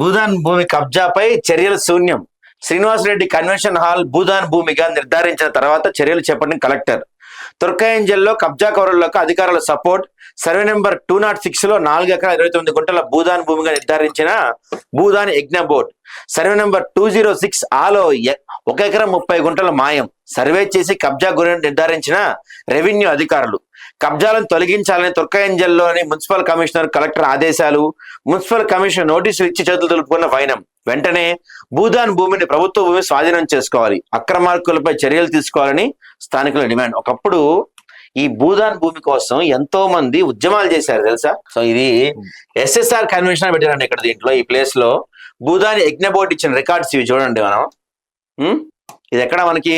భూదాన్ భూమి కబ్జాపై చర్యలు శూన్యం. శ్రీనివాసరెడ్డి కన్వెన్షన్ హాల్ భూదాన్ భూమిగా నిర్ధారించిన తర్వాత చర్యలు చేపట్టిన కలెక్టర్. తుర్కాయంజల్లో కబ్జా కౌరులకు అధికారుల support. Survey number two naught సిక్స్లో నాలుగు ఎకరాల ఇరవై తొమ్మిది గుంటల భూదాన్ భూమిగా నిర్ధారించిన Bhoodan Yagna board. Survey number two zero six ఆలో ఒక ఎకరం ముప్పై గుంటల మాయం. సర్వే చేసి కబ్జా గురి నిర్ధారించిన రెవెన్యూ అధికారులు. కబ్జాలను తొలగించాలని తుర్కాయంజల్లోని మున్సిపల్ కమిషనర్ కలెక్టర్ ఆదేశాలు మున్సిపల్ కమిషనర్ నోటీసులు ఇచ్చి చేతులు తెలుపుకున్న వైనం వెంటనే భూదాన్ భూమిని ప్రభుత్వ భూమి స్వాధీనం చేసుకోవాలి. అక్రమార్కులపై చర్యలు తీసుకోవాలని స్థానికుల డిమాండ్. ఒకప్పుడు ఈ భూదాన్ భూమి కోసం ఎంతో మంది ఉద్యమాలు చేశారు తెలుసా? సో ఇది ఎస్ఎస్ఆర్ కన్వెన్షన్ పెట్టారండి ఇక్కడ దీంట్లో ఈ ప్లేస్లో భూదాన్ యజ్ఞ బోర్డు ఇచ్చిన రికార్డ్స్ ఇవి చూడండి మనం. ఇది ఎక్కడ మనకి?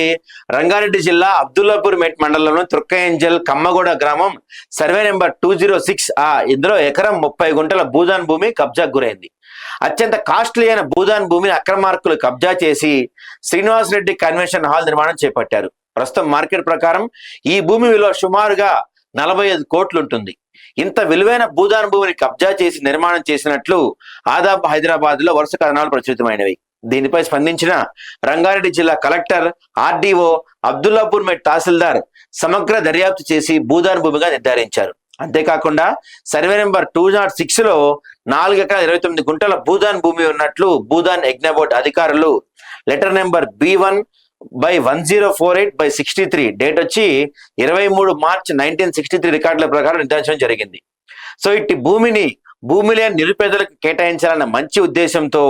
రంగారెడ్డి జిల్లా అబ్దుల్లాపూర్ మెట్ మండలంలో తుర్కయంజల్ కమ్మగూడ గ్రామం. Survey number two zero six ఆ ఇందులో ఎకరం ముప్పై గుంటల భూదాన్ భూమి కబ్జాకు గురైంది. అత్యంత కాస్ట్లీ అయిన భూదాన్ భూమిని అక్రమార్కులు కబ్జా చేసి శ్రీనివాస్ రెడ్డి కన్వెన్షన్ హాల్ నిర్మాణం చేపట్టారు. ప్రస్తుతం మార్కెట్ ప్రకారం ఈ భూమి విలువ సుమారుగా నలభై ఐదు కోట్లుంటుంది. ఇంత విలువైన భూదాన్ భూమిని కబ్జా చేసి నిర్మాణం చేసినట్లు ఆదాబ్ హైదరాబాద్లో వరుస కథనాలు ప్రచురితమైనవి. దీనిపై స్పందించిన రంగారెడ్డి జిల్లా కలెక్టర్ ఆర్డీఓ అబ్దుల్లాపూర్ మెట్ తహసీల్దార్ సమగ్ర దర్యాప్తు చేసి భూదాన్ భూమిగా నిర్ధారించారు. అంతేకాకుండా సర్వే నెంబర్ టూ నాట్ సిక్స్లో నాలుగు ఎకరాల ఇరవై తొమ్మిది గుంటల భూదాన్ భూమి ఉన్నట్లు భూదాన్ యజ్ఞ బోర్డు అధికారులు letter number B one by one zero four eight by sixty three date వచ్చి ఇరవై మూడు మార్చ్ నైన్టీన్ సిక్స్టీ త్రీ రికార్డుల ప్రకారం నిర్ధారించడం జరిగింది. సో ఇట్టి భూమిని భూమి లేని నిరుపేదలకు కేటాయించాలన్న మంచి ఉద్దేశంతో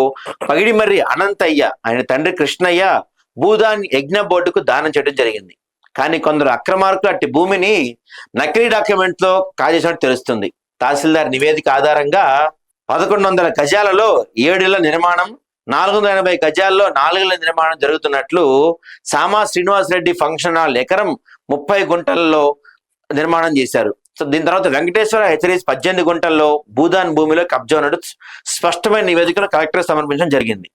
పగిడిమర్రి అనంతయ్య ఆయన తండ్రి కృష్ణయ్య భూదాన్ యజ్ఞ బోర్డుకు దానం చేయడం జరిగింది. కానీ కొందరు అక్రమార్కులు అట్టి భూమిని నకిలీ డాక్యుమెంట్లో కాజేసినట్టు తెలుస్తుంది. తహసీల్దార్ నివేదిక ఆధారంగా పదకొండు వందల గజాలలో ఏడుల నిర్మాణం నాలుగు వందల ఎనభై గజాల్లో నాలుగేళ్ళ నిర్మాణం జరుగుతున్నట్లు సామా శ్రీనివాస్ రెడ్డి ఫంక్షన్ హాల్ ఎకరం ముప్పై గుంటల్లో నిర్మాణం చేశారు. సో దీని తర్వాత వెంకటేశ్వర హెచ్చరీస్ పద్దెనిమిది గుంటల్లో భూదాన్ భూమిలో కబ్జా ఉన్నట్టు స్పష్టమైన నివేదికను కలెక్టర్ సమర్పించడం జరిగింది.